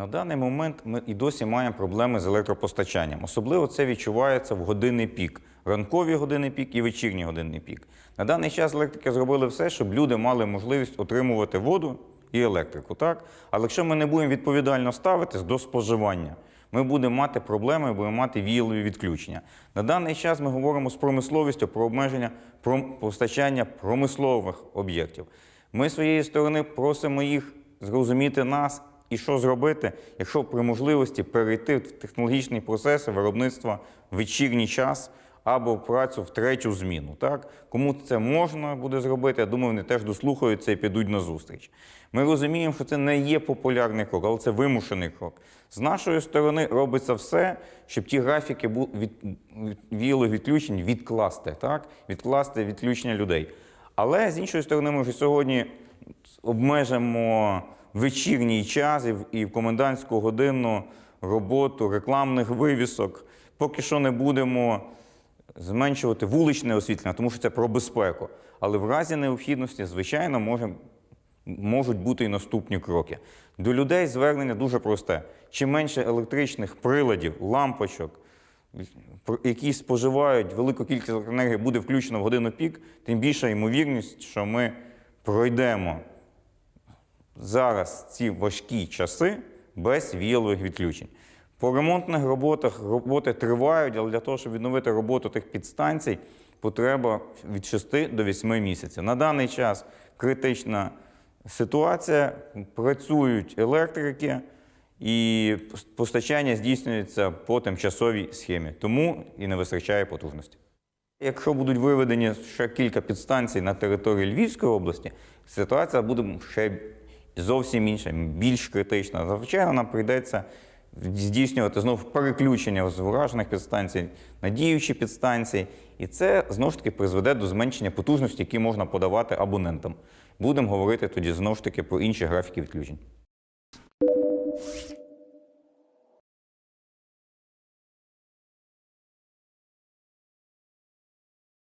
На даний момент ми і досі маємо проблеми з електропостачанням. Особливо це відчувається в годинний пік, ранкові години пік і вечірні годинний пік. На даний час електрики зробили все, щоб люди мали можливість отримувати воду і електрику. Так? Але якщо ми не будемо відповідально ставитись до споживання, ми будемо мати проблеми, будемо мати віялові відключення. На даний час ми говоримо з промисловістю про обмеження постачання промислових об'єктів. Ми з своєї сторони просимо їх зрозуміти нас і що зробити, якщо при можливості перейти в технологічні процеси виробництва в вечірній час або працю в третю зміну. Так? Кому це можна буде зробити, я думаю, вони теж дослухаються і підуть на зустріч. Ми розуміємо, що це не є популярний крок, але це вимушений крок. З нашої сторони робиться все, щоб ті графіки від, від, віялових відключень відкласти, так? відкласти відключення людей. Але з іншої сторони, ми вже сьогодні обмежимо вечірній час і в- комендантську годину роботу рекламних вивісок. Поки що не будемо зменшувати вуличне освітлення, тому що це про безпеку. Але в разі необхідності, звичайно, може, можуть бути і наступні кроки. До людей звернення дуже просте: чим менше електричних приладів, лампочок, які споживають велику кількість електроенергії, буде включено в годину пік, тим більша ймовірність, що ми пройдемо зараз ці важкі часи без віялових відключень. По ремонтних роботах роботи тривають, але для того, щоб відновити роботу тих підстанцій, потреба від 6 до 8 місяців. На даний час критична ситуація, працюють електрики, і постачання здійснюється по тимчасовій схемі, тому і не вистачає потужності. Якщо будуть виведені ще кілька підстанцій на території Львівської області, ситуація буде ще зовсім інша, більш критична. Звичайно, нам прийдеться здійснювати знову переключення з вражених підстанцій на діючі підстанції, і це знову ж таки призведе до зменшення потужності, які можна подавати абонентам. Будемо говорити тоді знову ж таки про інші графіки відключень.